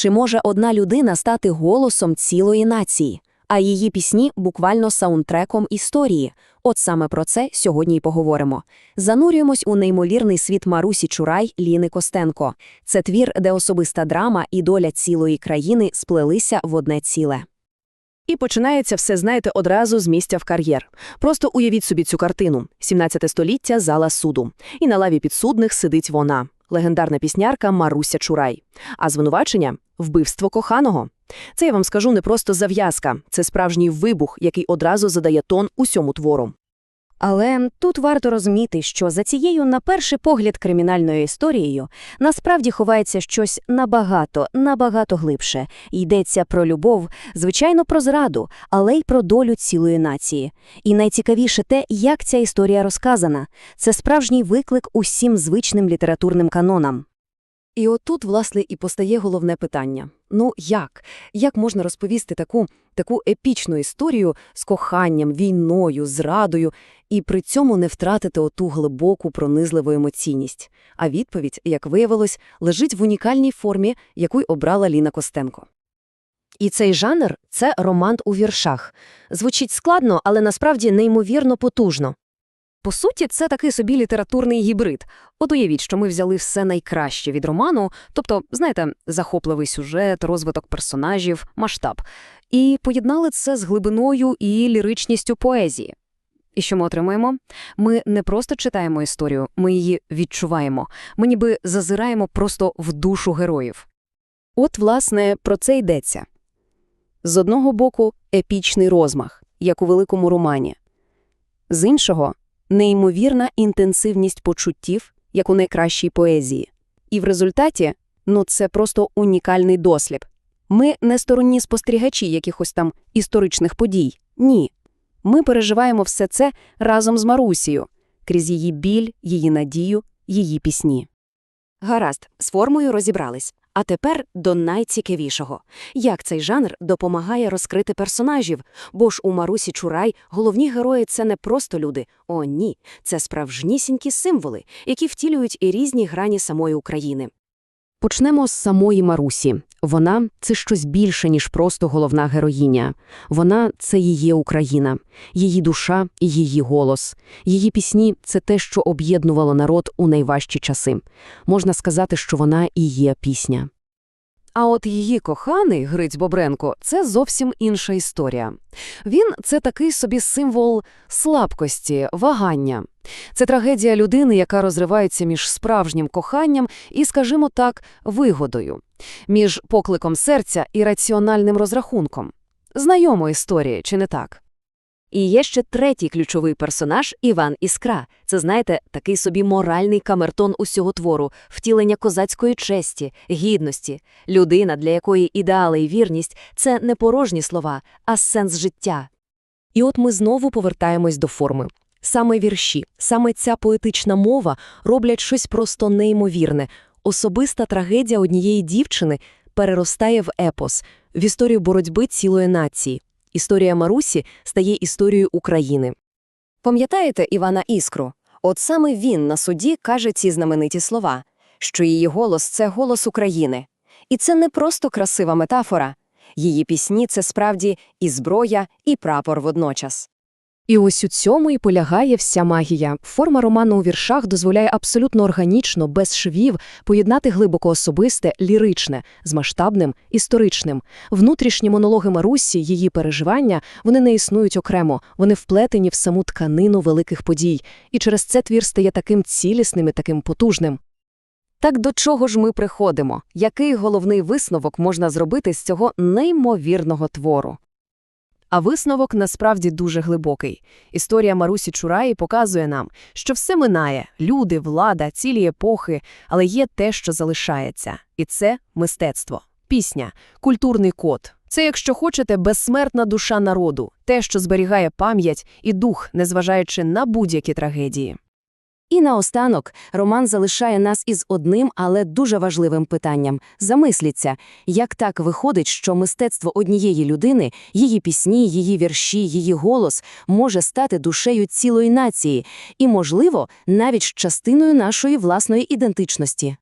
Чи може одна людина стати голосом цілої нації? А її пісні буквально саундтреком історії. От саме про це сьогодні й поговоримо. Занурюємось у неймовірний світ Марусі Чурай Ліни Костенко. Це твір, де особиста драма і доля цілої країни сплелися в одне ціле. І починається все, знаєте, одразу з місця в кар'єр. Просто уявіть собі цю картину: 17 століття зала суду. І на лаві підсудних сидить вона, легендарна піснярка Маруся Чурай. А звинувачення вбивство коханого. Це я вам скажу не просто зав'язка, це справжній вибух, який одразу задає тон усьому твору. Але тут варто розуміти, що за цією, на перший погляд, кримінальною історією насправді ховається щось набагато, набагато глибше. Йдеться про любов, звичайно, про зраду, але й про долю цілої нації. І найцікавіше те, як ця історія розказана. Це справжній виклик усім звичним літературним канонам. І отут, власне, і постає головне питання. Ну як? Як можна розповісти таку, таку епічну історію з коханням, війною, зрадою, і при цьому не втратити оту глибоку пронизливу емоційність? А відповідь, як виявилось, лежить в унікальній формі, яку й обрала Ліна Костенко. І цей жанр – це роман у віршах. Звучить складно, але насправді неймовірно потужно. По суті, це такий собі літературний гібрид. От уявіть, що ми взяли все найкраще від роману, тобто, знаєте, захопливий сюжет, розвиток персонажів, масштаб, і поєднали це з глибиною і ліричністю поезії. І що ми отримуємо? Ми не просто читаємо історію, ми її відчуваємо, ми ніби зазираємо просто в душу героїв. От, власне, про це йдеться. З одного боку, епічний розмах, як у великому романі, з іншого неймовірна інтенсивність почуттів, як у найкращій поезії. І в результаті, ну це просто унікальний дослід. Ми не сторонні спостерігачі якихось там історичних подій. Ні. Ми переживаємо все це разом з Марусією, крізь її біль, її надію, її пісні. Гаразд, з формою розібрались. А тепер до найцікавішого. Як цей жанр допомагає розкрити персонажів? Бо ж у Марусі Чурай головні герої – це не просто люди. О, ні. Це справжнісінькі символи, які втілюють і різні грані самої України. Почнемо з самої Марусі. Вона – це щось більше, ніж просто головна героїня. Вона – це її Україна, її душа і її голос. Її пісні – це те, що об'єднувало народ у найважчі часи. Можна сказати, що вона і є пісня. А от її коханий, Гриць Бобренко, це зовсім інша історія. Він – це такий собі символ слабкості, вагання. Це трагедія людини, яка розривається між справжнім коханням і, скажімо так, вигодою, між покликом серця і раціональним розрахунком. Знайома історія, чи не так? І є ще третій ключовий персонаж Іван Іскра. Це, знаєте, такий собі моральний камертон усього твору, втілення козацької честі, гідності, людина, для якої ідеали і вірність це не порожні слова, а сенс життя. І от ми знову повертаємось до форми. Саме вірші, саме ця поетична мова роблять щось просто неймовірне. Особиста трагедія однієї дівчини переростає в епос, в історію боротьби цілої нації. Історія Марусі стає історією України. Пам'ятаєте Івана Іскру? От саме він на суді каже ці знамениті слова, що її голос це голос України. І це не просто красива метафора. Її пісні це справді і зброя, і прапор водночас. І ось у цьому і полягає вся магія. Форма роману у віршах дозволяє абсолютно органічно, без швів, поєднати глибоко особисте, ліричне, з масштабним, історичним. Внутрішні монологи Марусі, її переживання, вони не існують окремо, вони вплетені в саму тканину великих подій. І через це твір стає таким цілісним і таким потужним. Так до чого ж ми приходимо? Який головний висновок можна зробити з цього неймовірного твору? А висновок насправді дуже глибокий. Історія Марусі Чураї показує нам, що все минає люди, влада, цілі епохи, але є те, що залишається. І це мистецтво, пісня, культурний код. Це, якщо хочете, безсмертна душа народу, те, що зберігає пам'ять і дух, незважаючи на будь-які трагедії. І наостанок Роман залишає нас із одним, але дуже важливим питанням. Замисліться, як так виходить, що мистецтво однієї людини, її пісні, її вірші, її голос може стати душею цілої нації і, можливо, навіть частиною нашої власної ідентичності.